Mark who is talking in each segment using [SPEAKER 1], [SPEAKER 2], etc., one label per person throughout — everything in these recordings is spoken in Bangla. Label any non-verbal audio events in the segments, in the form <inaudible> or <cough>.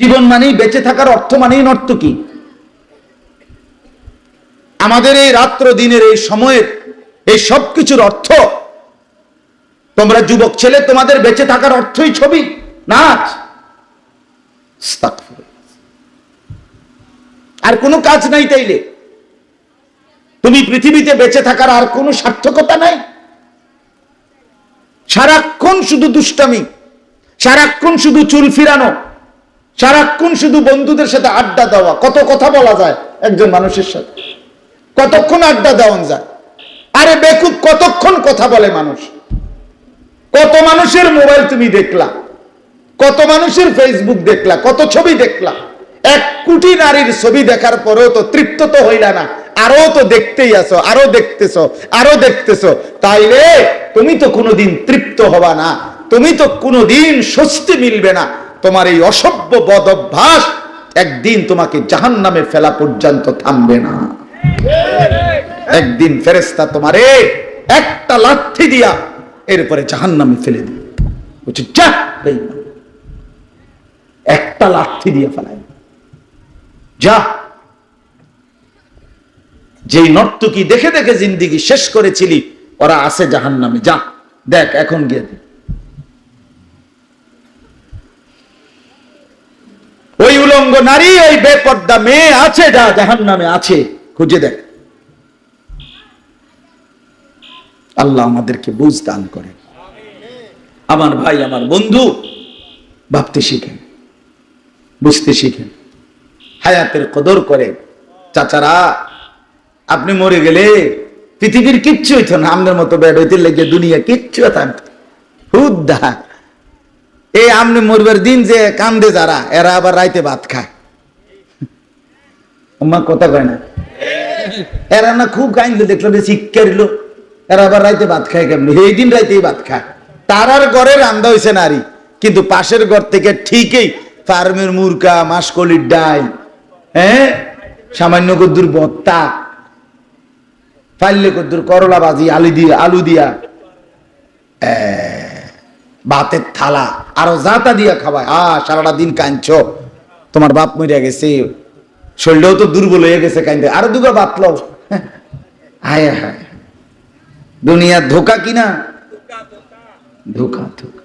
[SPEAKER 1] জীবন মানেই বেঁচে থাকার অর্থ মানেই নর্তকী আমাদের এই রাত্র দিনের এই সময়ের এই সব কিছুর অর্থ, তোমরা যুবক ছেলে, তোমাদের বেঁচে থাকার অর্থই ছবি নাচ আর কোনো কাজ নাই তাইলে। তুমি পৃথিবীতে বেঁচে থাকার আর কোনো সার্থকতা নাই। সারাক্ষণ শুধু দুষ্টামি, সারাক্ষণ শুধু চুল ফিরানো সারাক্ষণ শুধু বন্ধুদের সাথে আড্ডা দেওয়া। কত কথা বলা যায় একজন মানুষের সাথে। কতক্ষণ আড্ডা দেওয়া যায়। আরে বেকুব, কতক্ষণ কথা বলে মানুষ? কত মানুষের মোবাইল তুমি দেখলা? কত মানুষের ফেসবুক দেখলা? কত ছবি দেখলা? এক কোটি নারীর ছবি দেখার পরেও তো তৃপ্ত তো হইলা না। আরও তো দেখতেই আছো, আরও দেখতেছ, আরও দেখতেছো। তাইলে তুমি তো কোনোদিন তৃপ্ত হবা না। তুমি তো কোনোদিন স্বস্তি মিলবে না। তোমার এই অসভ্য বদ অভ্যাস একদিন তোমাকে জাহান নামে ফেলা পর্যন্ত থামবে না। একদিন ফেরেস্তা তোমারে একটা লাঠি দিয়া এরপরে জাহান নামে ফেলে দিবে। একটা লাঠি দিয়ে ফেলায় যা। যেই নর্তকী দেখে দেখে জিন্দিগি শেষ করেছিলি, ওরা আছে জাহান নামে যা, দেখ, এখন গিয়ে দেখ ওই উলঙ্গ নারী ওই বেপর্দা মেয়ে আছে যা জাহান নামে আছে। খুঁজে দেখ। আল্লাহ আমাদেরকে বুঝ দান করে আমার ভাই, আমার বন্ধু ভাবতে শিখেন, বুঝতে শিখেন। হায়াতের কদর করে, চাচারা, আপনি মরে গেলে পৃথিবীর কিচ্ছু হইতো না, আমাদের মতো বেড হইতে লেগে দুনিয়া কিচ্ছু থাকতো হুদ্দা এই আমনে মরবার দিন যে কান্দে যারা, এরা আবার রাইতে ভাত খায়। কথা কয় না? এরা না খুব কাইন্দে দেখল শিক্ষা দিল এরা আবার রাইতে ভাত খায় কেমনি? এই দিন রাইতেই ভাত খায়। তারার ঘরে রান্দা হয়েছে নারী, কিন্তু পাশের ঘর থেকে ঠিকই ফার্মের মুরকা মাসকলির ডাই হ্যাঁ সামান্য কদ্দুর বত্তা ফাইলে কদ্দুর করলা বাজি আলু দিয়া আলু দিয়া ভাতের থালা, আরও জাতা দিয়া খাবায়। আ, সারাটা দিন কাঁদছ। তোমার বাপ মরিয়া গেছে। শরীরটাও তো দুর্বল হয়ে গেছে কান্দে আরও দুগা বাতলো হায় হায়। দুনিয়ার ধোকা কিনা ধোকা ধোকা।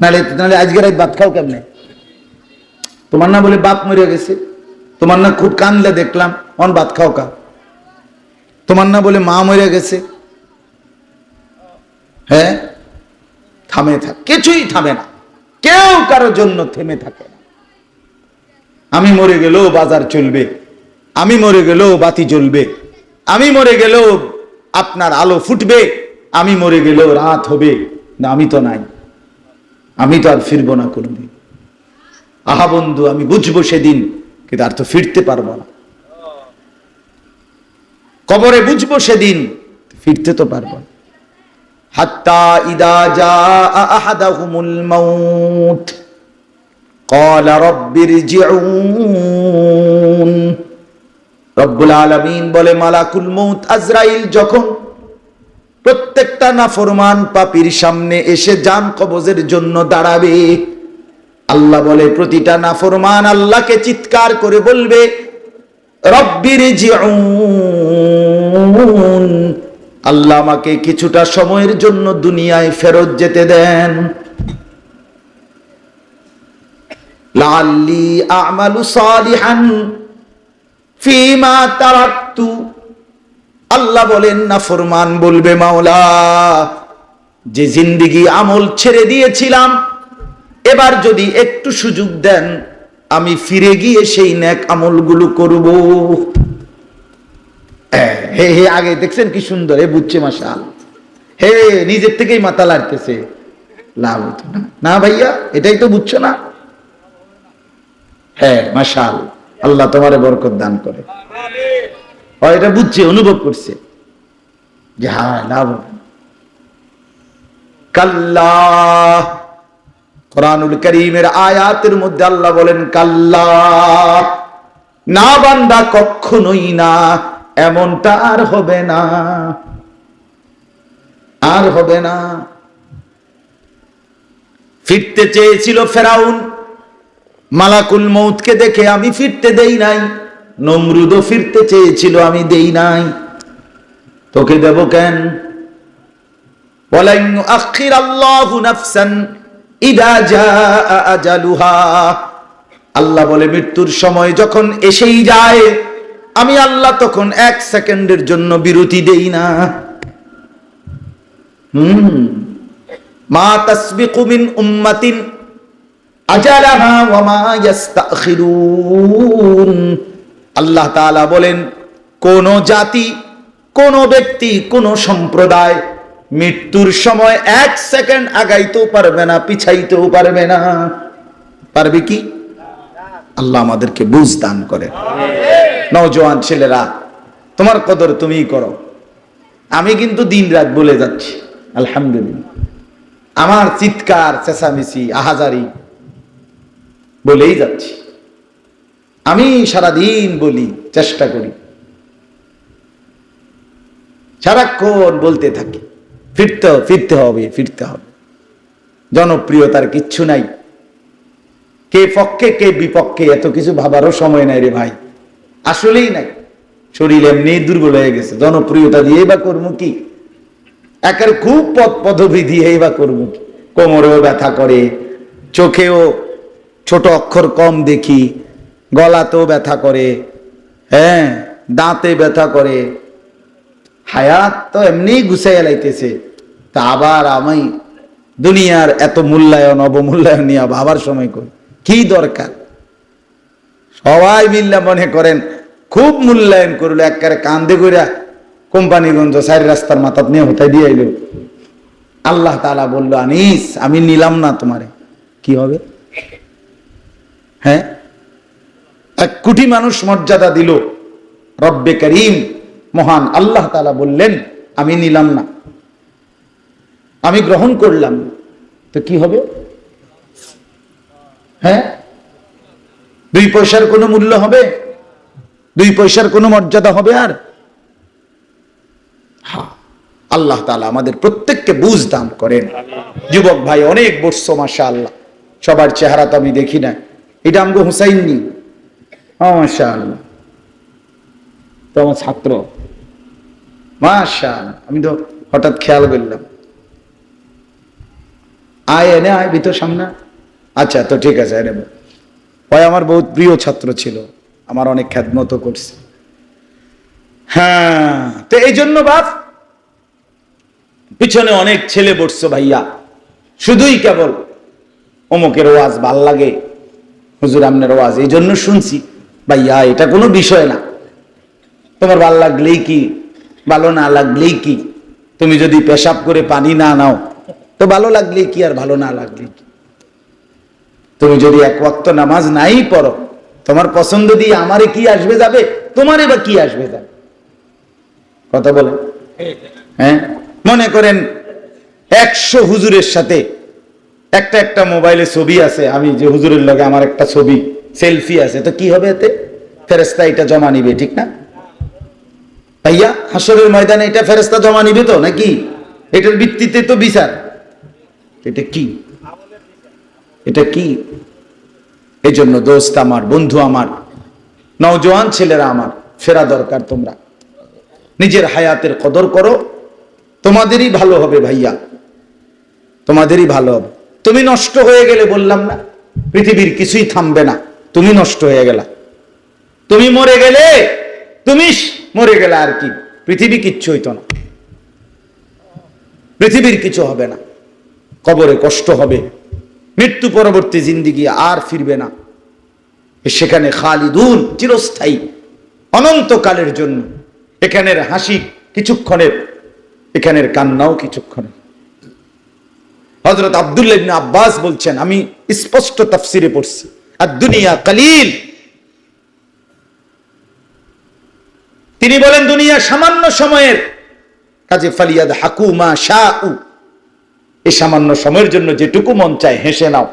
[SPEAKER 1] নালে নালে আজকে রাত ভাত খাও কেমনে? তোমার না বলে বাপ মরে গেছে। তোমার না খুব কানলে দেখলাম। অন ভাত খাও কা। তোমার না বলে মা মরে গেছে। হ্যাঁ? থামে থাক, কিছুই থামে না। কেউ কারোর জন্য থেমে থাকে না। আমি মরে গেলেও বাজার চলবে, আমি মরে গেলেও বাতি জ্বলবে, আমি মরে গেলেও আপনার আলো ফুটবে, আমি মরে গেলেও রাত হবে না, আমি তো নাই। আমি তো আর ফিরবো না কোনোদিন। আহা বন্ধু, আমি বুঝব সেদিন, কিন্তু আর তো ফিরতে পারব না। কবরে বুঝব সেদিন ফিরতে তো পারব না। হাত্তা ইদা জা আহাদাহুমুল মাউত قال رب ارجعون রব্বুল আলামিন বলে মালাকুল মৌত আজরাইল যখন প্রত্যেকটা নাফরমান পাপির সামনে এসে জান কবজের জন্য দাঁড়াবে আল্লাহ বলে প্রতিটা নাফরমান আল্লাহকে চিৎকার করে বলবে রব্বির জিউন আল্লাহ আমাকে কিছুটা সময়ের জন্য দুনিয়ায় ফেরত যেতে দেন। আল্লাহ বলেন, না, ফরমান বলবে মাওলা, যে জিন্দিগি আমল ছেড়ে দিয়েছিলাম, এবার যদি একটু সুযোগ দেন, আমি ফিরে গিয়ে সেই ন্যাক আমলগুলো করব। হে হে, আগে দেখছেন কি সুন্দর? হে বুঝছে মাসাল হে, নিজের থেকেই মাথা লাড়তেছে। লাভ হতো না। না ভাইয়া, এটাই তো বুঝছ না? হ্যাঁ মাসাল আল্লাহ তোমারে বরকত দান করে। এটা বুঝছে, অনুভব করছে। যে হ্যাঁ লাভ হবে কাল্লা। কোরআনুল করিমের আয়াতের মধ্যে আল্লাহ বলেন, কাল্লা। না বান্দা কখনোই না। এমনটা আর হবে না। আর হবে না। ফিরতে চেয়েছিল ফেরাউন, মালাকুল মৌতকে দেখে আমি ফিরতে দেই নাই, নমরুদও ফিরতে চেয়েছিল আমি দেই নাই। তোকে দেব কেন? বলেন আখির আল্লাহ আল্লাহ বলে, মৃত্যুর সময় যখন এসেই যায় আমি আল্লাহ তখন এক সেকেন্ডের জন্য বিরতি দেই না। মা তাসবিকু মিন উম্মাতিন আল্লাহ বলেন, কোন জাতি, কোন ব্যক্তি, কোন সম্প্রদায় মৃত্যুর সময় এক সেকেন্ড আগাইতেও পারবে না, পিছাইতেও পারবে না। পারবে কি? আল্লাহ আমাদেরকে বুঝ দান করে নওজোয়ান ছেলেরা, তোমার কদর তুমিই করো। আমি কিন্তু দিন রাত বলে যাচ্ছি, আলহামদুলিল্লাহ। আমার চিৎকার, চেঁচামেচি, আহাজারি বলেই যাচ্ছি। আমি সারাদিন বলি, চেষ্টা করি। সারাক্ষণ বলতে থাকি, ফিরতে ফিরতে হবে ফিরতে হবে। জনপ্রিয়তার কিচ্ছু নাই। কে পক্ষে, কে বিপক্ষে, এত কিছু ভাবারও সময় নাই রে ভাই। আসলেই নাই। শরীর এমনি দুর্বল হয়ে গেছে। জনপ্রিয়তা দিয়ে বা করব কি? একের খুব পদ পদবি দিয়ে বা করব কি? কোমরেও ব্যথা করে, চোখেও ছোট অক্ষর কম দেখি, গলাতেও ব্যথা করে হ্যাঁ দাঁতে ব্যথা করে। হায়াত তো এমনি গুছাইয়া লাইতেছে। তা আবার আমি দুনিয়ার এত মূল্যায়ন, অবমূল্যায়ন নিয়ে ভাবার সময় করি। কি দরকার? সবাই মিল্লা মনে করেন, খুব মূল্যায়ন করল একবারে কান্দে কইরা কোম্পানিগঞ্জ সাইড রাস্তার মাথা নিয়ে হতাই দিয়ে এলো আল্লাহ তালা বলল, আনিস, আমি নিলাম না তোমারে। কি হবে? হ্যাঁ? এক কোটি মানুষ মর্যাদা দিল। রব্বে করিম, মহান আল্লাহ তালা বললেন, আমি নিলাম না। আমি গ্রহণ করলাম। তো কি হবে? হ্যাঁ? দুই পয়সার কোনো মূল্য হবে? দুই পয়সার কোনো মর্যাদা হবে আর? হ্যাঁ, আল্লাহ তালা আমাদের প্রত্যেককে বুঝ দান করেন। যুবক ভাই অনেক বসছো মাসা আল্লাহ সবার চেহারা তো আমি দেখি না। এটা আমগো হুসাইন নি। মাসা আল্লাহ তো আমার ছাত্র। মাসা আমি তো হঠাৎ খেয়াল করলাম। আয় এনে আয় ভিতর সামনে। আচ্ছা তো ঠিক আছে এনে বল। ওই আমার বহুত প্রিয় ছাত্র ছিল, আমার অনেক খ্যাতমতো করছে। হ্যাঁ তো এই জন্য বাপ, পিছনে অনেক ছেলে বসছো ভাইয়া। শুধুই কেবল অমুকের ওয়াজ ভালো লাগে, হুজুর আমনের ওয়াজ, এই জন্য শুনছি। ভাইয়া, এটা কোনো বিষয় না। তোমার ভালো লাগলেই কি, ভালো না লাগলেই কি? তুমি যদি পেশাব করে পানি না নাও, তো ভালো লাগলেই কি আর ভালো না লাগলেই কি? তুমি যদি এক ওয়াক্ত নামাজ নাই পড়ো, তোমার পছন্দ দিয়ে আমারে কি আসবে যাবে? তোমারে বা কি আসবে যাবে? কথা বলে হ্যাঁ? মনে করেন একশো হুজুরের সাথে একটা একটা মোবাইলে ছবি আছে, আমি যে হুজুরের লগে আমার একটা ছবি, সেলফি আছে, তো কি হবে এতে? ফেরেস্তা এটা জমা নিবে, ঠিক না? ভাইয়া হাসরের ময়দানে এটা ফেরেস্তা জমা নিবে তো, নাকি? এটার ভিত্তিতে তো বিচার। এটা কি? এটা কি? এই জন্য দোস্ত আমার, বন্ধু আমার, নওজোয়ান ছেলেরা আমার, ফেরা দরকার তোমরা। নিজের হায়াতের কদর করো। তোমাদেরই ভালো হবে ভাইয়া। তোমাদেরই ভালো হবে। তুমি নষ্ট হয়ে গেলে বললাম না, পৃথিবীর কিছুই থামবে না। তুমি নষ্ট হয়ে গেলা। তুমি মরে গেলে, তুমি মরে গেলে আর কি। পৃথিবী কিচ্ছু হইতো না। পৃথিবীর কিছু হবে না। কবরে কষ্ট হবে। মৃত্যু পরবর্তী জিন্দিগি আর ফিরবে না। সেখানে খালিদুন চিরস্থায়ী, অনন্তকালের জন্য। এখানের হাসি কিছুক্ষণের, এখানের কান্নাও কিছুক্ষণের। হজরত আব্দুল্লাহ আব্বাস বলছেন, আমি স্পষ্ট তাফসিরে পড়ছি আর দুনিয়া কালিল। তিনি বলেন, দুনিয়া সামান্য সময়ের কাজে ফালিয়াদ হাকুমা শাউ। এই সামান্য সময়ের জন্য যেটুকু মন চায়, হেসে নাও।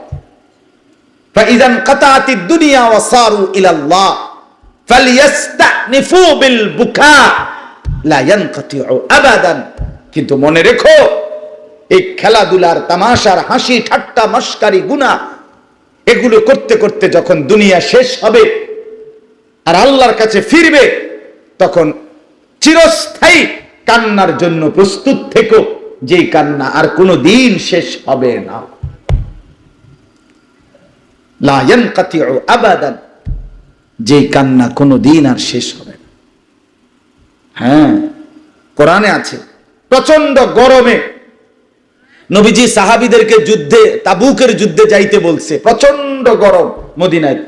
[SPEAKER 1] কিন্তু মনে রেখো, এই খেলাধুলার তামাশার হাসি, ঠাট্টা মস্কারি গুনাহ, এগুলো করতে করতে যখন দুনিয়া শেষ হবে আর আল্লাহর কাছে ফিরবে, তখন চিরস্থায়ী কান্নার জন্য প্রস্তুত থেকো। যেই কান্না আর কোনো দিন শেষ হবে না। আবাদান। যেই কান্না কোনো দিন আর শেষ হবে হ্যাঁ কোরআনে আছে প্রচণ্ড গরমে নবীজি সাহাবিদেরকে যুদ্ধে, তাবুকের যুদ্ধে যাইতে বলছে প্রচণ্ড গরম মদিনায়,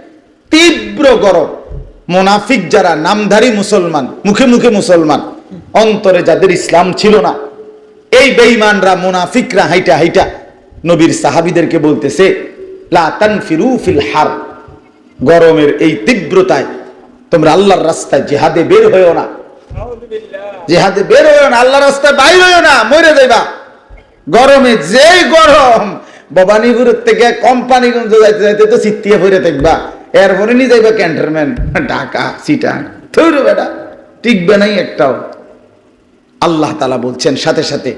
[SPEAKER 1] তীব্র গরম। মোনাফিক যারা, নামধারী মুসলমান, মুখে মুখে মুসলমান, অন্তরে যাদের ইসলাম ছিল না এই বেঈমানরা, মুনাফিকরা হাইটা হাইটা। নবীর সাহাবিদেরকে বলতেছে হার। গরমের এই তীব্রতায় তোমরা আল্লাহর রাস্তায় জিহাদে বের হয়েও না। জিহাদে বের হয়েও না, আল্লাহর রাস্তায় বাইর হয়েও না, মরে যাইবা। গরমে যে গরম, ভবানীপুরের থেকে কোম্পানিগঞ্জ যাইতে যাইতে তো চিত্তিয়ে ভরে থাকবা। এরপরে নিয়ে যাইবা ক্যান্টনমেন্ট, ঢাকা, সিটা। থুর বেটা, টিকবে নাই একটাও। আল্লাহ তালা বলছেন, সাথে সাথে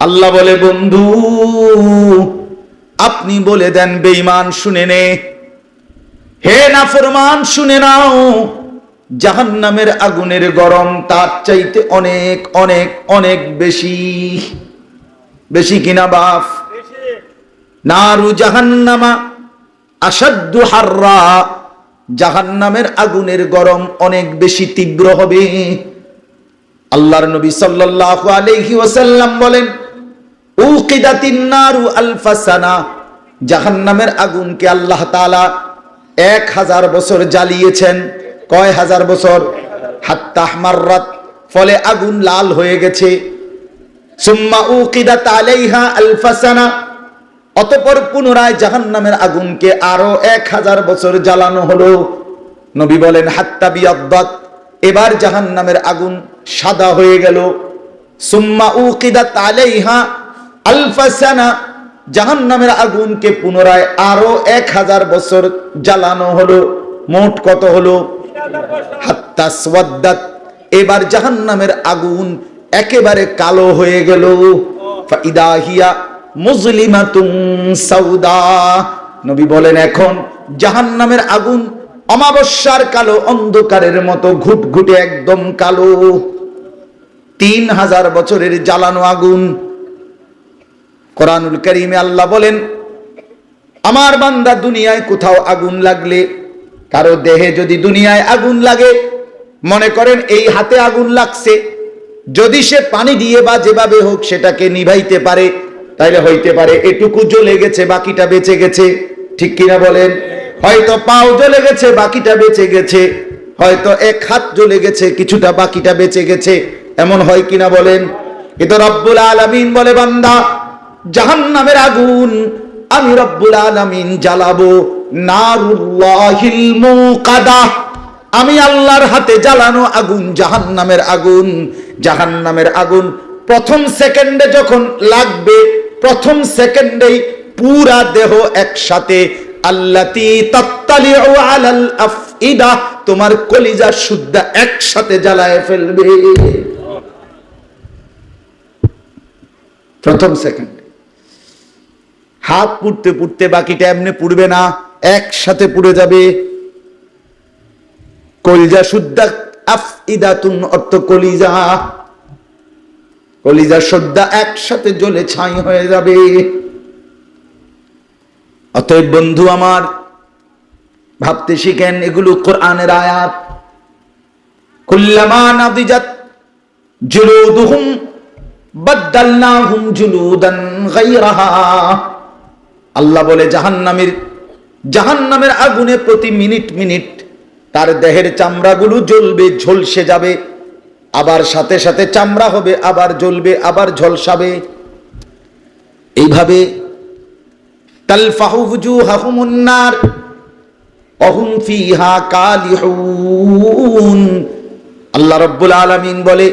[SPEAKER 1] আল্লাহ বলে বন্ধু আপনি বলে দেন বেঈমান শুনে নে। হে নাফরমান শুনে নাও। জাহান্নামের আগুনের গরম তার চাইতে অনেক অনেক অনেক বেশি। বেশি কিনা বাপ? নারু জাহান্নামা আসাদ্দু হাররা, জাহান্নামের আগুনের গরম অনেক বেশি তীব্র হবে। আল্লাহর নবী সাল্লাল্লাহু আলাইহি ওয়াসাল্লাম বলেন, উকিদাতিন নারু আলফাসানা জাহান্নামের আগুনকে আল্লাহ তাআলা এক হাজার বছর জ্বালিয়েছেন। কয় হাজার বছর? হাত্তাহ মাররাত ফলে আগুন লাল হয়ে গেছে। সুম্মা উকিদাত আলাইহা আলফাসানা অতপর পুনরায় জাহান্নামের আগুনকে আরও এক হাজার বছর জ্বালানো হলো। নবী বলেন, হাত্তা বিয়াদ্দাত। এবার জাহান্নামের আগুন সাদা হয়ে গেল। সুম্মা উকিদাত আলাইহা আলফাসানা জাহান্নামের আগুনকে পুনরায় আরও এক হাজার বছর জ্বালানো হলো। মোট কত হলো? হাত্তা সোয়াদ্দাত এবার জাহান্নামের আগুন একেবারে কালো হয়ে গেল। ইদাহিয়া মুজলিমাতুন সাউদা। নবী বলেন, এখন জাহান্নামের আগুন অমাবস্যার কালো অন্ধকারের মতো ঘুটঘুটে একদম কালো। তিন হাজার বছরের জ্বালানো আগুন। কোরআনুল করিমে আল্লাহ বলেন, আমার বান্দা দুনিয়ায় কোথাও আগুন লাগলে, কারও দেহে যদি দুনিয়ায় আগুন লাগে, মনে করেন এই হাতে আগুন লাগছে, যদি সে পানি দিয়ে বা যেভাবে হোক সেটাকে নিভাইতে পারে তাইলে হইতে পারে এটুকু জ্বলে গেছে, বাকিটা বেঁচে গেছে। ঠিক কিনা বলেন? হয়তো পাও জ্বলে গেছে, বাকিটা বেঁচে গেছে। হয়তো এক হাত জ্বলে গেছে, কিছুটা বাকিটা বেঁচে গেছে। এমন হয় কিনা বলেন? কিন্তু রব্বুল আলামিন বলে, বান্দা, জাহান্নামের আগুন আমি রব্বুল আলামিন জ্বালাবো। আমি আল্লাহর হাতে জ্বালানো আগুন, জাহান্নামের আগুন। জাহান্নামের আগুন প্রথম সেকেন্ডে যখন লাগবে প্রথম সেকেন্ডেই পুরা দেহ একসাথে, আল্লাতি তাত্তালিউ তোমার কলিজা শুদ্ধা একসাথে জ্বালায় ফেলবে। প্রথম সেকেন্ড। হাত পুড়তে পুড়তে বাকিটা এমনি পুড়বে না, একসাথে পুড়ে যাবে। কলিজা শুদ্ধা আফইদাতুন অর্থ কলিজা। কলিজা শ্রদ্ধা একসাথে জ্বলে ছাই হয়ে যাবে। অতএব বন্ধু আমার, ভাবতে শিখেন এগুলো কোরআনের আয়াত। জুলুদুহুম জুলুদান গায়রাহা। আল্লাহ বলে, জাহান্নামের জাহান্নামের আগুনে প্রতি মিনিট মিনিট তার দেহের চামড়াগুলো জ্বলবে, ঝলসে যাবে। আবার সাথে সাথে চামড়া হবে, আবার জ্বলবে, আবার ঝলসাবে। এইভাবে তালফাহু বুজুহাহুমুন নার অহুম ফিহা কালিহুন। আল্লাহ রব্বুল আলামিন বলে,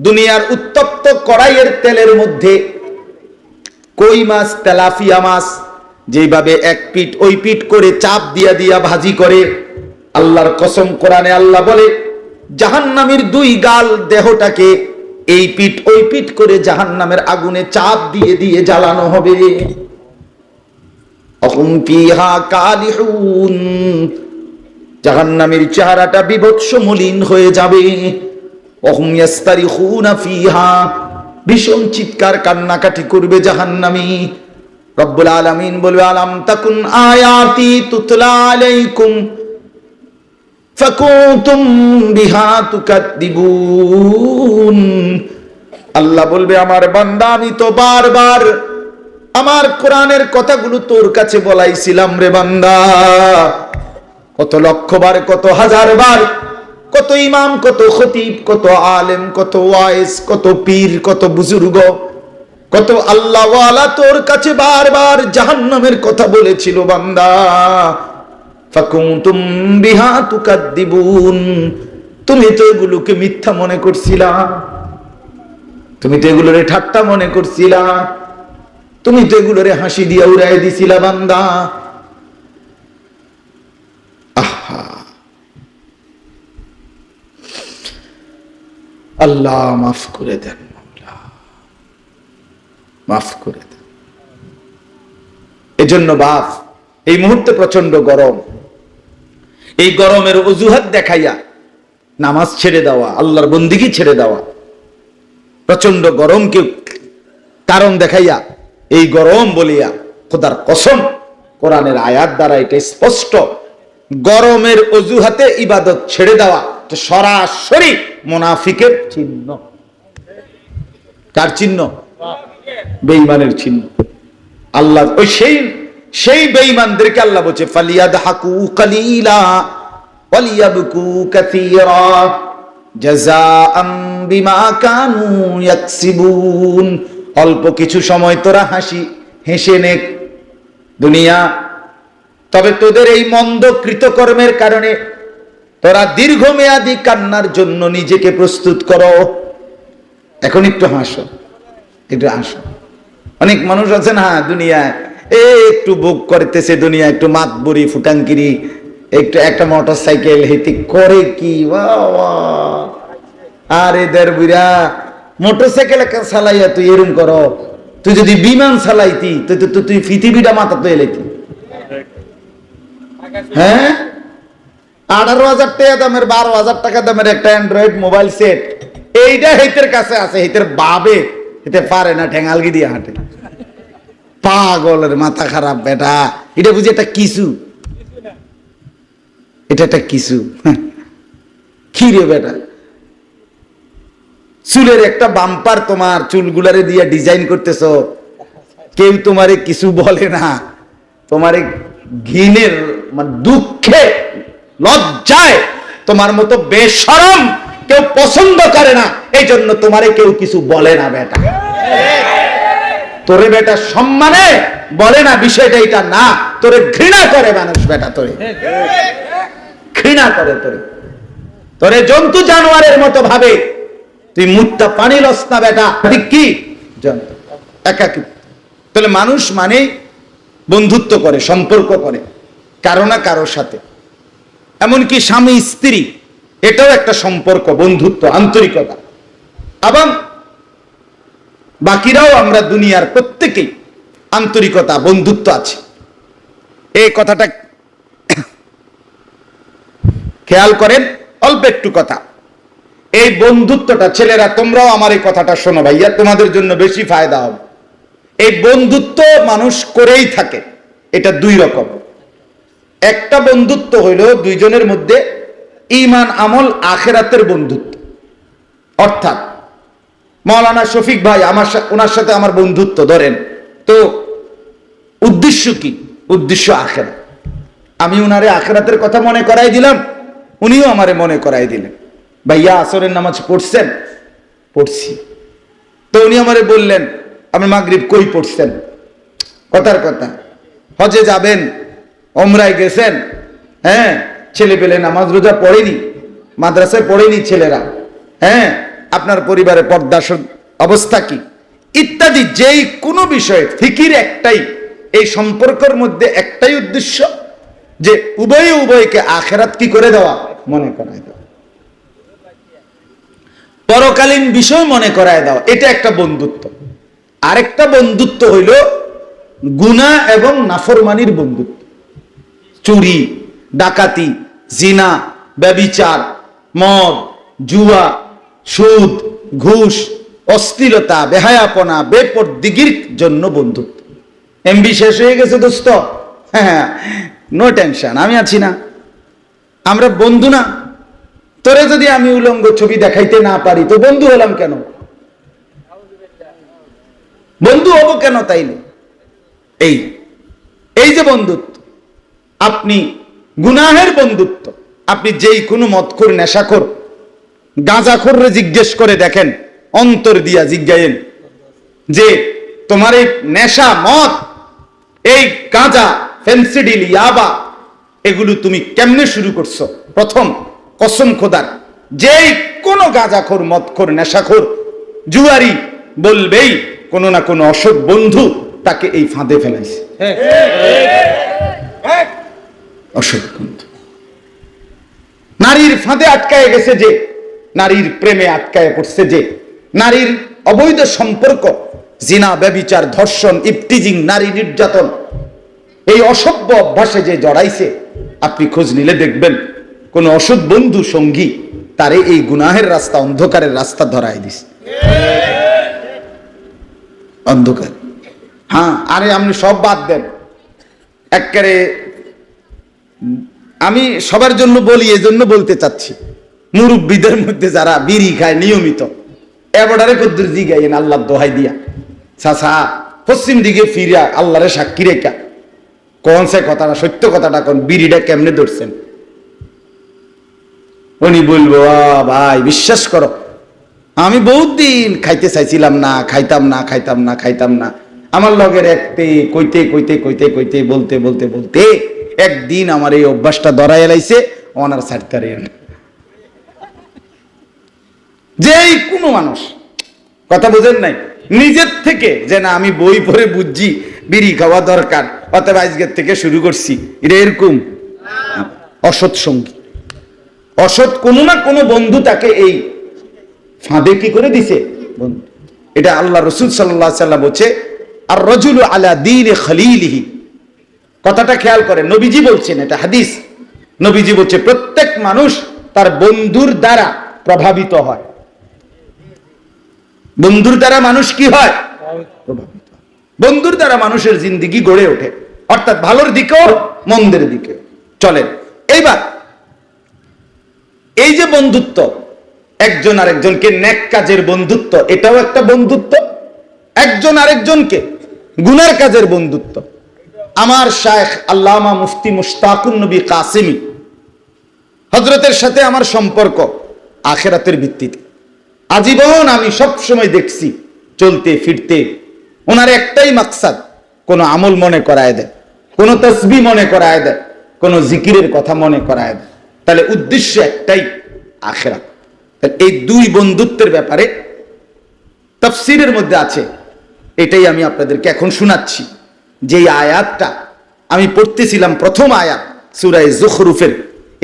[SPEAKER 1] দুনিয়ার উত্তপ্ত কড়াইয়ের তেলের মধ্যে কই মাছ, তেলাফিয়া মাছ যেভাবে এক পিঠ ওই পিঠ করে চাপ দিয়া দিয়া ভাজি করে, আল্লাহর কসম কোরআনে আল্লাহ বলে জাহান্নামের দুই গাল দেহটাকে এই পিঠ ওই পিঠ করে জাহান্নামের আগুনে চাপ দিয়ে দিয়ে জ্বালানো হবে। জাহান্নামের চেহারাটা বিভৎস মলিন হয়ে যাবে। ভীষণ চিৎকার কান্নাকাটি করবে জাহান্নামী। রব্বুল আলামিন বলবে, আলাম তাকুন আয়াতি তুতলা আলাইকুম? আল্লাহ বলবে, আমার বান্দা, আমি তো বারবার আমার কোরআনের কথাগুলো তোর কাছে বলাইছিলাম রে বান্দা। কত লক্ষবার, কত হাজার বার কত ইমাম, কত খতিব, কত আলেম, কত ওয়াইস, কত পীর, কত বুজুর্গ, কত আল্লাহওয়ালা তোর কাছে বারবার জাহান্নামের কথা বলেছিল বান্দা। ফাকুনতুম বিহা তুমি তো এগুলোকে মিথ্যা মনে করছিলা। তুমি তো এগুলোরে ঠাট্টা মনে করছিলা। তুমি তো এগুলোরে হাসি দিয়া উড়াই দিছিলা, বান্দা। আল্লাহ মাফ করে দেন মাফ করে দেন। এজন্য বাপ, এই মুহূর্তে প্রচণ্ড গরম। এই গরমের অজুহাত দেখাইয়া নামাজ ছেড়ে দেওয়া, আল্লাহর বন্দিগি ছেড়ে দেওয়া প্রচণ্ড গরমকে কারণ দেখাইয়া, এই গরম বলিয়া খোদার কসম কোরআনের আয়াত দ্বারা এটা স্পষ্ট, গরমের অজুহাতে ইবাদত ছেড়ে দেওয়া সরাসরি মোনাফিকের চিহ্ন। কার চিহ্ন? বেঈমানের চিহ্ন। আল্লাহ ওই সেই সেই বেঈমানদেরকে আল্লাহ বলছে ফালিয়াদ হাকু কালিলা, ওয়ালিয়াবকু কাসীরা, জাযাআম বিমা কানু ইয়াকসিবুন। অল্প কিছু সময় তোরা হাসি, হেসে নে। দুনিয়া, তবে তোদের এই মন্দ কৃতকর্মের কারণে তোরা দীর্ঘমেয়াদী কান্নার জন্য নিজেকে প্রস্তুত করো। এখন একটু হাসো একটু হাসো। অনেক মানুষ আছে না দুনিয়ায়? একটু বুক করতেছে দুনিয়া, একটু মাত বড়ি ফুটাঙ্কিরি, একটু একটা মোটর সাইকেল হেতি করে কি? বুড়া মোটর সাইকেল চালাইয়া তুই এরম করো। তুই যদি বিমান চালাইতি, তুই তুই তুই পৃথিবীটা মাথা তো এলেতি হ্যাঁ? আঠারো হাজার টাকা দামের, বারো হাজার টাকা দামের একটা অ্যান্ড্রয়েড মোবাইল সেট এইটা হেতের কাছে আছে হেতের বাবে হেতে পারে না ঠেঙ্গালগি দিয়ে হাঁটে। পাগলের মাথা খারাপ, বেটা। এটা বুঝি এটা কিছু এটা একটা কিছু কি রে বেটা? চুলের একটা বাম্পার তোমার, চুলগুলারে দিয়ে ডিজাইন করতেছ। কেউ তোমারে কিছু বলে না। তোমারে ঘিনের মানে দুঃখে লজ্জায় তোমার মতো বেশরম কেউ পছন্দ করে না। এই জন্য তোমারে কেউ কিছু বলে না, বেটা। তোরে বেটা সম্মানে বলে না বিষয়টা এটা না, তোরে ঘৃণা করে মানুষ বেটা তোরে। ঘৃণা করে তোরে। তোরে জন্তু জানোয়ারের মতো ভাবে। তুই মুক্তা পানি লস না বেটা, ঠিক কি? জন্তু। তাহলে মানুষ মানে বন্ধুত্ব করে, সম্পর্ক করে, কারও না কারোর সাথে। এমনকি স্বামী, স্ত্রী, এটাও একটা সম্পর্ক, বন্ধুত্ব, আন্তরিকতা। এবং বাকিরাও আমরা দুনিয়ার প্রত্যেকেই আন্তরিকতা, বন্ধুত্ব আছে। এই কথাটা <coughs> খেয়াল করেন, অল্প একটু কথা। এই বন্ধুত্বটা, ছেলেরা, তোমরাও আমার এই কথাটা শোনো ভাইয়া, তোমাদের জন্য বেশি ফায়দা হবে। এই বন্ধুত্ব মানুষ করেই থাকে, এটা দুই রকম। একটা বন্ধুত্ব হইল দুইজনের মধ্যে ইমান আমল আখেরাতের বন্ধুত্ব। অর্থাৎ মৌলানা শফিক ভাই, আমার ওনার সাথে আমার বন্ধুত্ব ধরেন। তো উদ্দেশ্য কি? উদ্দেশ্য আখেরা। আমি উনারে আখেরাতের কথা মনে করাই দিলাম, উনিও আমারে মনে করাই দিলেন। ভাইয়া, আসরের নামাজ পড়ছেন? পড়ছি। তো উনি আমারে বললেন, আপনি মাগরিব কই পড়ছেন? কথার কথা, হজে যাবেন, ওমরায় গেছেন হ্যাঁ ছেলে পেলে নামাজ রোজা পড়েনি, মাদ্রাসায় পড়েনি ছেলেরা হ্যাঁ আপনার পরিবারে পর্দা স- অবস্থা কি? ইত্যাদি যেই কোনো বিষয়ে ফিকির একটাই, এই সম্পর্কের মধ্যে একটাই উদ্দেশ্য যে উভয়ে উভয়কে আখেরাত কি করে দেওয়া মনে করাই দেওয়া। পরকালীন বিষয় মনে করায় দাও এটা একটা বন্ধুত্ব। আরেকটা বন্ধুত্ব হইল গুনা এবং নাফরমানির বন্ধুত্ব। চুরি, ডাকাতি, জিনা, ব্যবিচার, মদ, জুয়া সুদ, ঘুষ, অস্থিরতা, বেহায়াপনা বেপরদিগির জন্য বন্ধুত্ব। এমবি শেষ হয়ে গেছে দোস্ত। হ্যাঁ নো টেনশন আমি আছি না। আমরা বন্ধু না। তোরে যদি আমি উলঙ্গ ছবি দেখাইতে না পারি, তো বন্ধু হলাম কেন? বন্ধু হব কেন তাইলে? এই এই যে বন্ধুত্ব, আপনি গুনাহের বন্ধুত্ব, আপনি যেই কোনো মতখোর নেশাখোর গাঁজাখোররে জিজ্ঞেস করে দেখেন অন্তর দিয়া জিজ্ঞায়েন যে তোমার এই নেশা মদ এই গাঁজা ফেন্সিডিল ইয়াবা এগুলো তুমি কেমনে শুরু করছ? প্রথম কসম খোদার যেই কোনো গাঁজাখোর মদখোর নেশাখোর জুয়ারি বলবেই কোনো না কোনো অসৎ বন্ধু তাকে এই ফাঁদে ফেলাইছে। অসৎ বন্ধু। নারীর ফাঁদে আটকায় গেছে যে নারীর প্রেমে আটকায় পড়ছে যে নারীর অবৈধ সম্পর্ক, জিনা, ব্যবিচার, ধর্ষণ ইফটিজিং নারী নির্যাতন, এই অসভ্য অভ্যাসে যে জড়াইছে, আপনি খোঁজ নিলে দেখবেন কোন অসৎ বন্ধু সঙ্গী তারে এই গুনাহের রাস্তা, অন্ধকারের রাস্তা ধরাই দিস অন্ধকার। হ্যাঁ আরে আপনি সব বাদ দেন। একেবারে আমি সবার জন্য বলি, এজন্য বলতে চাচ্ছি। মুরব্বীদের মধ্যে যারা বিড়ি খায় নিয়মিত। এবারে কদ্দুর দিগাইন আল্লাহ দোহাই দিয়া। চাচা, পশ্চিম দিকে ফিরিয়া আল্লাহরে সাক্ষী রেখা। কোন সে কথাটা, সত্য কথাটা কোন, বিড়িটা কেমনে ধরছেন? উনি বলব ভাই, বিশ্বাস করো, আমি বহুত দিন খাইতে চাইছিলাম না, খাইতাম না খাইতাম না খাইতাম না। আমার লগের একতে কইতে কইতে কইতে কইতে, বলতে বলতে বলতে একদিন আমার এই অভ্যাসটা ধরাই এলাইছে ওনার সারতারে যেই কোনো মানুষ। কথা বোঝেন নাই? নিজের থেকে যে না, আমি বই পড়ে বুঝছি, বিড়ি খাওয়া দরকার অতএব আজকের থেকে শুরু করছি, এটা এরকম। অসৎ সঙ্গী। অসৎ কোনো না কোনো বন্ধু তাকে এই ফাঁদে কি করে দিছে? বন্ধু। এটা আল্লাহ রসুল সাল্লাহ সাল্লাম বলছে আর রজুল আলা দিন খালিলিহি। কথাটা খেয়াল করে নবীজি বলছেন এটা হাদিস। নবীজি বলছে, প্রত্যেক মানুষ তার বন্ধুর দ্বারা প্রভাবিত হয়। বন্ধুর দ্বারা মানুষ কি হয়? প্রভাবিত। বন্ধুর দ্বারা মানুষের জিন্দিগি গড়ে ওঠে। অর্থাৎ ভালোর দিকেও, মন্দের দিকেও চলেন, এইবার এই যে বন্ধুত্ব, একজন আরেকজনকে ন্যাক কাজের বন্ধুত্ব, এটাও একটা বন্ধুত্ব। একজন আরেকজনকে গুনার কাজের বন্ধুত্ব। আমার শায়েখ আল্লামা মুফতি মুশতাকুন নবী কাসিমি হজরতের সাথে আমার সম্পর্ক আখেরাতের ভিত্তিতে। আজীবন আমি সব সময় দেখছি, চলতে, ফিরতে। ওনার একটাই মাকসাদ, কোন আমল মনে করায় দেয়, কোন তসবি মনে করায় দেয়, কোন জিকিরের কথা মনে করায় দেয়। তাহলে উদ্দেশ্য একটাই তাহলে এই দুই বন্ধুত্বের ব্যাপারে তফসিরের মধ্যে আছে, এটাই আমি আপনাদেরকে এখন শোনাচ্ছি। যে আয়াতটা আমি পড়তেছিলাম, প্রথম আয়াত সুরাই জুখরুফের,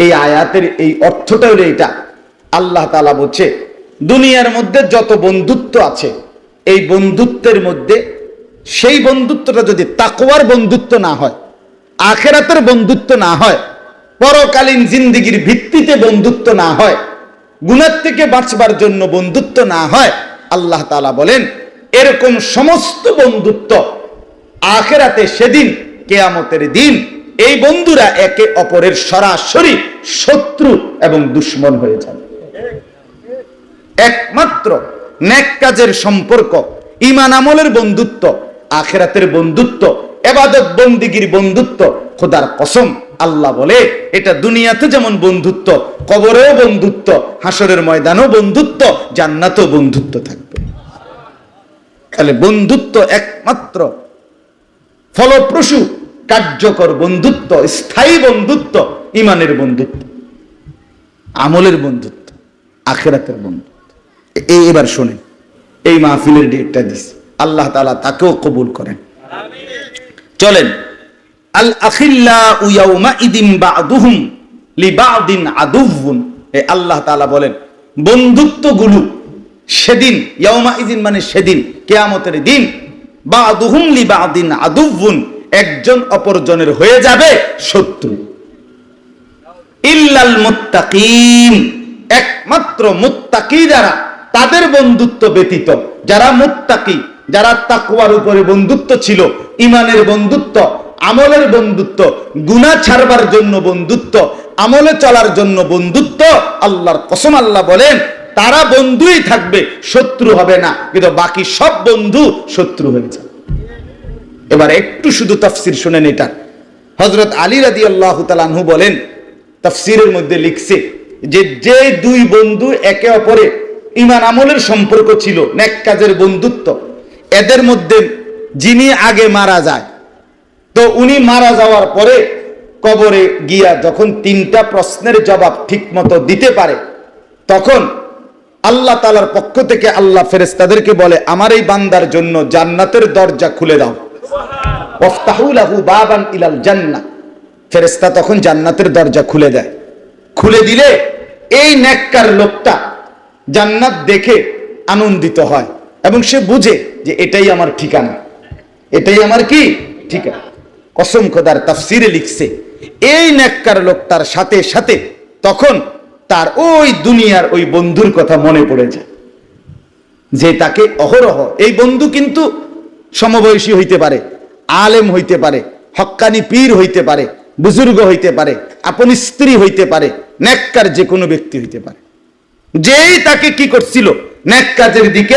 [SPEAKER 1] এই আয়াতের এই অর্থটা হলো এটা। আল্লাহ তালা বলছে দুনিয়ার মধ্যে যত বন্ধুত্ব আছে, এই বন্ধুত্বের মধ্যে সেই বন্ধুত্বটা যদি তাকওয়ার বন্ধুত্ব না হয়, আখেরাতের বন্ধুত্ব না হয়, পরকালীন জিন্দিগির ভিত্তিতে বন্ধুত্ব না হয় গুণার থেকে বাঁচবার জন্য বন্ধুত্ব না হয়, আল্লাহ তালা বলেন, এরকম সমস্ত বন্ধুত্ব আখেরাতে সেদিন, কেয়ামতের দিন, এই বন্ধুরা একে অপরের সরাসরি শত্রু এবং দুশ্মন হয়ে যাবে। একমাত্র নেক কাজের সম্পর্ক ইমান আমলের বন্ধুত্ব, আখেরাতের বন্ধুত্ব, এবাদত বন্দিগির বন্ধুত্ব, খোদার কসম, আল্লাহ বলে, এটা দুনিয়াতে যেমন বন্ধুত্ব, কবরেও বন্ধুত্ব হাসরের ময়দানও বন্ধুত্ব, জান্নাতও বন্ধুত্ব থাকবে। তাহলে বন্ধুত্ব একমাত্র ফলপ্রসূ, কার্যকর বন্ধুত্ব, স্থায়ী বন্ধুত্ব ইমানের বন্ধুত্ব, আমলের বন্ধুত্ব, আখেরাতের বন্ধুত্ব। এই এবার শোনেন, এই মাহফিলের ডেটটা দিস। আল্লাহ তালা তাকেও কবুল করেন। চলেন আদুহুন আল্লাহ সেদিন মানে সেদিন, কেয়ামতের দিন দিন একজন অপরজনের হয়ে যাবে শত্রু। ইল্লাল মুত্তাকিন, একমাত্র মুত্তাকি যারা তাদের বন্ধুত্ব ব্যতীত, যারা মুত্তাকি, যারা তাকওয়ার উপরে বন্ধুত্ব ছিল ইমানের বন্ধুত্ব, আমলের বন্ধুত্ব, গুনাহ ছাড়বার জন্য বন্ধুত্ব, আমলে চলার জন্য বন্ধুত্ব, আল্লাহর কসম আল্লাহ বলেন, তারা বন্ধুই থাকবে, শত্রু হবে না, কিন্তু বাকি সব বন্ধু শত্রু হয়ে যাবে। এবার একটু শুধু তাফসির শুনেন এটা। হজরত আলী রাদি আল্লাহ বলেন, তাফসিরের মধ্যে লিখছে যে যে দুই বন্ধু একে অপরে ইমান আমলের সম্পর্ক ছিল নেক কাজের বন্ধুত্ব। এদের মধ্যে যিনি আগে মারা যায় তো উনি মারা যাওয়ার পরে কবরে গিয়া যখন তিনটা প্রশ্নের জবাব ঠিক মতো দিতে পারে তখন আল্লাহ তালার পক্ষ থেকে আল্লাহ ফেরেস্তাদেরকে বলে আমার এই বান্দার জন্য জান্নাতের দরজা খুলে দাও। বাবান ইলাল জান্নাহ। ফেরেশতা তখন জান্নাতের দরজা খুলে দেয়। খুলে দিলে এই নেককার লোকটা জান্নাত দেখে আনন্দিত হয় এবং সে বুঝে যে এটাই আমার ঠিকানা। এটাই আমার কি? ঠিকানা। কসম খোদার তাফসিরে লিখছে, এই নেককার লোকটার সাথে সাথে তখন তার ওই দুনিয়ার ওই বন্ধুর কথা মনে পড়ে যায়। যে তাকে অহরহ, এই বন্ধু কিন্তু সমবয়সী হইতে পারে, আলেম হইতে পারে, হক্কানি পীর হইতে পারে, বুজুর্গ হইতে পারে, আপন স্ত্রী হইতে পারে, নেককার যে কোনো ব্যক্তি হইতে পারে। যেই তাকে কি করছিল? নেক কাজের দিকে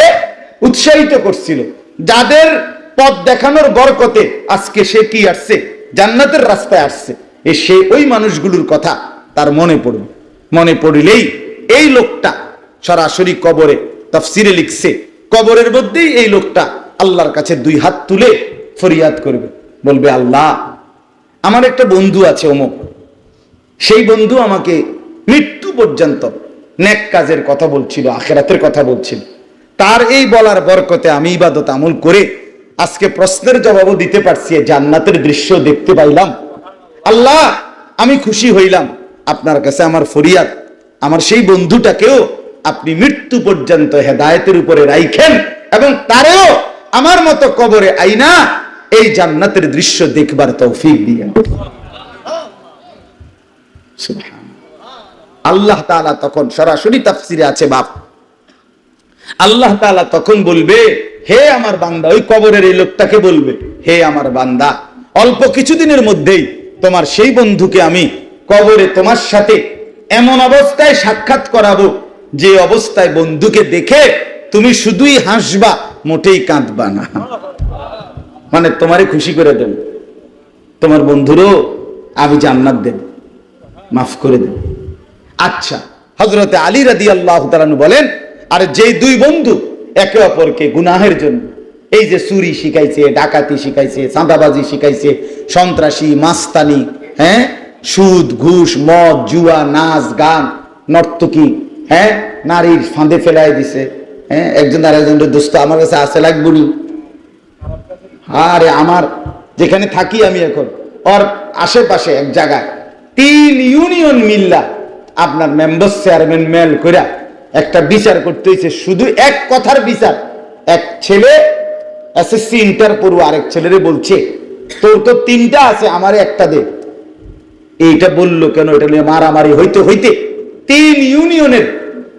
[SPEAKER 1] উৎসাহিত করছিল। যাদের পথ দেখানোর বরকতে আজকে সে কি আসছে? জান্নাতের রাস্তায় আসছে। এ সে ওই মানুষগুলোর কথা তার মনে পড়বে। মনে পড়িলেই এই লোকটা সরাসরি কবরে তাফসিরে লিখছে। কবরের মধ্যেই এই লোকটা আল্লাহর কাছে দুই হাত তুলে ফরিয়াদ করবে। বলবে, আল্লাহ, আমার একটা বন্ধু আছে অমুক। সেই বন্ধু আমাকে মৃত্যু পর্যন্ত নেক কাজের কথা বলছিল, আখেরাতের কথা বলছিল। তার এই বলার বরকতে আমি ইবাদত আমল করে আজকে প্রশ্নের জবাবও দিতে পারছি জান্নাতের দৃশ্য দেখতে পাইলাম। আল্লাহ, আমি খুশি হইলাম। আপনার কাছে আমার ফরিয়াদ, আমার সেই বন্ধুটাকেও আপনি মৃত্যু পর্যন্ত হেদায়তের উপরে রাইখেন এবং তারেও আমার মতো কবরে আইনা এই জান্নাতের দৃশ্য দেখবার তৌফিক দিয়ে আল্লাহ তাআলা তখন সরাসরি তাফসিরে আছে, বাপ। আল্লাহ তাআলা তখন বলবে, হে আমার বান্দা, ওই কবরের এই লোকটাকে বলবে, হে আমার বান্দা, অল্প কিছুদিনের মধ্যেই তোমার সেই বন্ধুকে আমি কবরে তোমার সাথে এমন অবস্থায় সাক্ষাৎ করাবো, যে অবস্থায় বন্ধুকে দেখে তুমি শুধুই হাসবা, মোটেই কাঁদবা না। মানে তোমারে খুশি করে দেব। তোমার বন্ধুরও আমি জান্নাত দেব। মাফ করে দেব। আচ্ছা হজরতে আলী রাদি আল্লাহ বলেন, আর যে দুই বন্ধু একে অপরকে গুনাহের জন্য, এই যে চুরি শিখাইছে, ডাকাতি শিখাইছে, চাঁদাবাজি শিখাইছে, সন্ত্রাসী, মাস্তানি হ্যাঁ? সুদ, ঘুষ, মদ, জুয়া, নাচ, গান, নর্তকী হ্যাঁ? নারীর ফাঁদে ফেলাই দিছে হ্যাঁ? একজন আর একজনের দোস্ত আমার কাছে আসে লাগবুনি আরে আমার, যেখানে থাকি আমি এখন। ওর আশেপাশে এক জায়গায় তিন ইউনিয়ন মিল্লা। আপনার মেম্বার চেয়ারম্যান মেল করে একটা বিচার করতে হয়েছে শুধু এক কথার বিচার। এক ছেলে এসএসসি ইন্টার পড়ু আরেক ছেলেরে বলছে, তোর তো তিনটা আছে, আমার একটা দে। এইটা বলল কেন? এটা নিয়ে মারামারি হইতে হইতে তিন ইউনিয়নের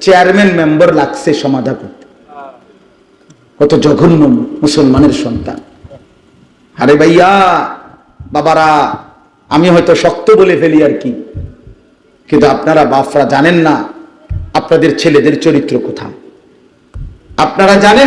[SPEAKER 1] চেয়ারম্যান মেম্বার লাগছে সমাধা করতে। কত জঘন্য মুসলমানের সন্তান। আরে ভাইয়া, বাবারা, আমি হয়তো শক্ত বলে ফেলি আর কি। কিন্তু আপনারা বাপরা জানেন না আপনাদের ছেলেদের চরিত্র কোথায়? আপনারা জানেন